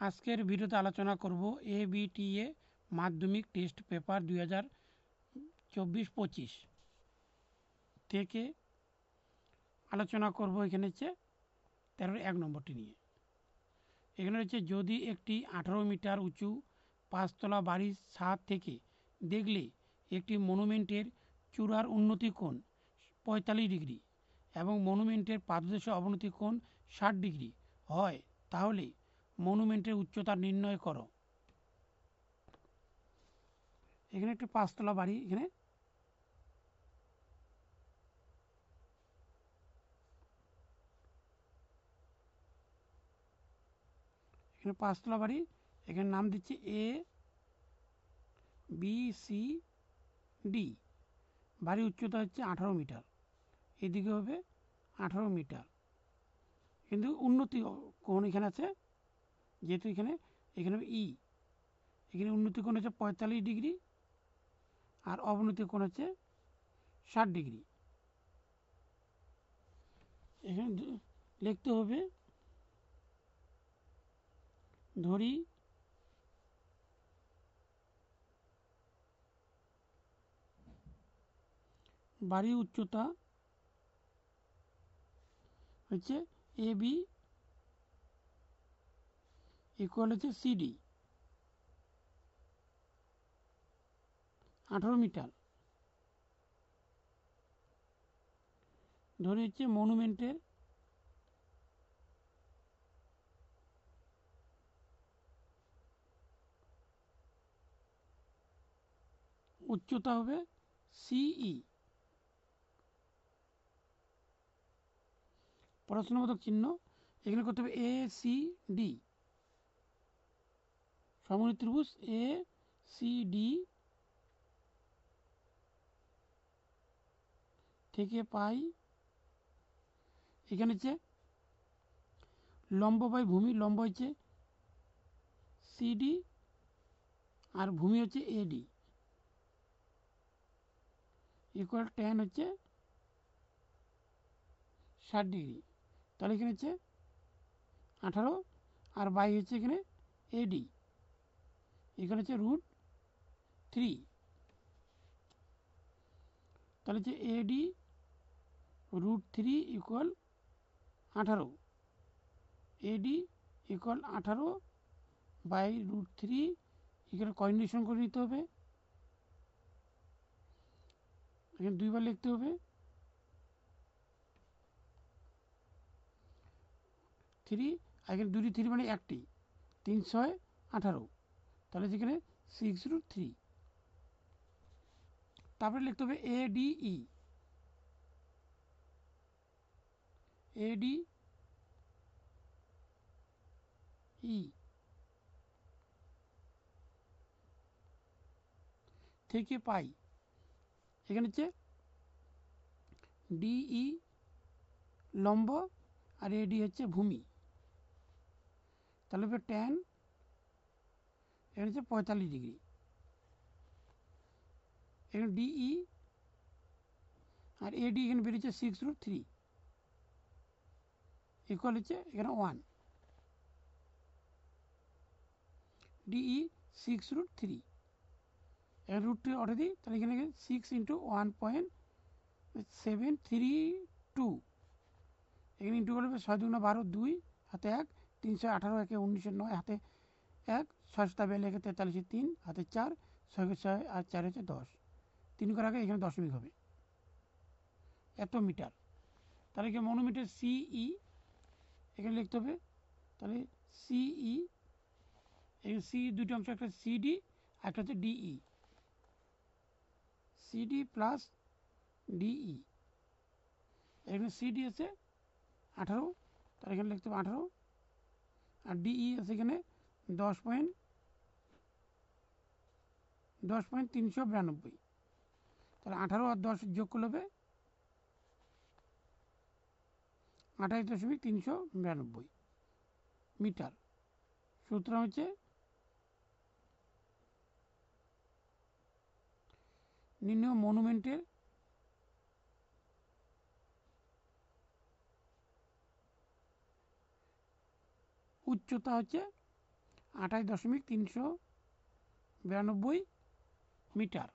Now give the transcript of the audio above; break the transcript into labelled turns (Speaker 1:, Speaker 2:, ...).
Speaker 1: আজকের ভিডিওতে আলোচনা করব A BTA Madhyamik test paper দুই হাজার চব্বিশ পঁচিশ থেকে আলোচনা করব এখানে হচ্ছে তেরোর এক নম্বরটি নিয়ে। এখানে হচ্ছে যদি একটি আঠারো মিটার উঁচু পাঁচতলা বাড়ির ছাদ থেকে দেখলে একটি মনুমেন্টের চূড়ার উন্নতি কোণ পঁয়তাল্লিশ ডিগ্রি এবং মনুমেন্টের পাদদেশে অবনতি কোণ ষাট ডিগ্রি হয়, তাহলে মনুমেন্টের উচ্চতা নির্ণয় করো। এখানে একটি পাঁচতলা বাড়ি, এখানে। এখানে পাঁচতলা বাড়ি, এখানে নাম দিচ্ছি এ বি সি ডি বাড়ির উচ্চতা হচ্ছে আঠারো মিটার। এদিকে হবে আঠারো মিটার। কিন্তু উন্নতি কোণ এখানে আছে? যেহেতু এখানে এখানে ই এখানে উন্নতি কোণ হচ্ছে পঁয়তাল্লিশ ডিগ্রি আর অবনতি কোণ হচ্ছে ষাট ডিগ্রি। এখানে লিখতে হবে, ধরি বাড়ির উচ্চতা হচ্ছে এ বি ইকুয়াল হচ্ছে সিডি আঠারো মিটার। ধরে হচ্ছে মনুমেন্টের উচ্চতা হবে সিই পড়াশোনাবোধক চিহ্ন। এখানে করতে হবে এ সি ডি সমনি ত্রিভুজ এ সি ডি থেকে পাই এখানে হচ্ছে লম্ব পাই ভূমি, লম্ব হচ্ছে সিডি আর ভূমি হচ্ছে এডি ইকুয়াল টেন হচ্ছে ষাট ডিগ্রি। তাহলে এখানে হচ্ছে আঠারো আর বাই হচ্ছে এখানে এডি এখানে হচ্ছে রুট থ্রি তাহলে হচ্ছে এডি রুট থ্রি ইকুয়াল আঠারো। এডি ইকুয়াল আঠারো বাই রুট থ্রি এখানে কন্ডিশন করে নিতে হবে। এখানে দুইবার লিখতে হবে। থ্রি এখানে দুটি থ্রি মানে একটি। তিন, ছয়, আঠারো। তাহলে যেখানে সিক্স রুট থ্রি তারপরে লিখতে হবে A D E A D E থেকে পাই, এখানে হচ্ছে ডিই লম্ব আর এডি হচ্ছে ভূমি, তাহলে ট্যান এখানে হচ্ছে পঁয়তাল্লিশ ডিগ্রি। এখানে ডিই আর এডি এখানে বেরিয়েছে সিক্স রুট থ্রি ইকুয়াল হচ্ছে এখানে one DE six root three এখানে রুট টু অর্ডার দিই, তাহলে এখানে six into one point seven three two এখানে ইন্টু করলে ছয় দুগুণা বারো দুই, হাতে এক, তিনশো আঠারো, একে উনিশশো নয়, হাতে এক, ছয় সাত বেলে একে তেতাল্লিশে তিন, হাতে চার, ছয় ছয় আর চার হচ্ছে দশ। তিন করে আগে এখানে দশমিক হবে। এত মিটার। তাহলে এখানে মনোমিটার সিই এখানে লিখতে হবে। তাহলে সিই এখানে সি দুটি অংশ, একটা সিডি একটা হচ্ছে ডিই সিডি প্লাস ডিই এখানে সিডি আছে আঠারো, তাহলে এখানে লিখতে হবে আঠারো। আর ডিই আছে এখানে দশ পয়েন্ট দশ পয়েন্ট তিনশো বিরানব্বই। তাহলে আঠারো আর দশ যোগ করলে হবে আঠাশ দশমিক তিনশো বিরানব্বই মিটার। সুতরাং হচ্ছে নির্ণয় মনুমেন্টের উচ্চতা হচ্ছে আঠাশ দশমিক তিনশো বিরানব্বই মিটার।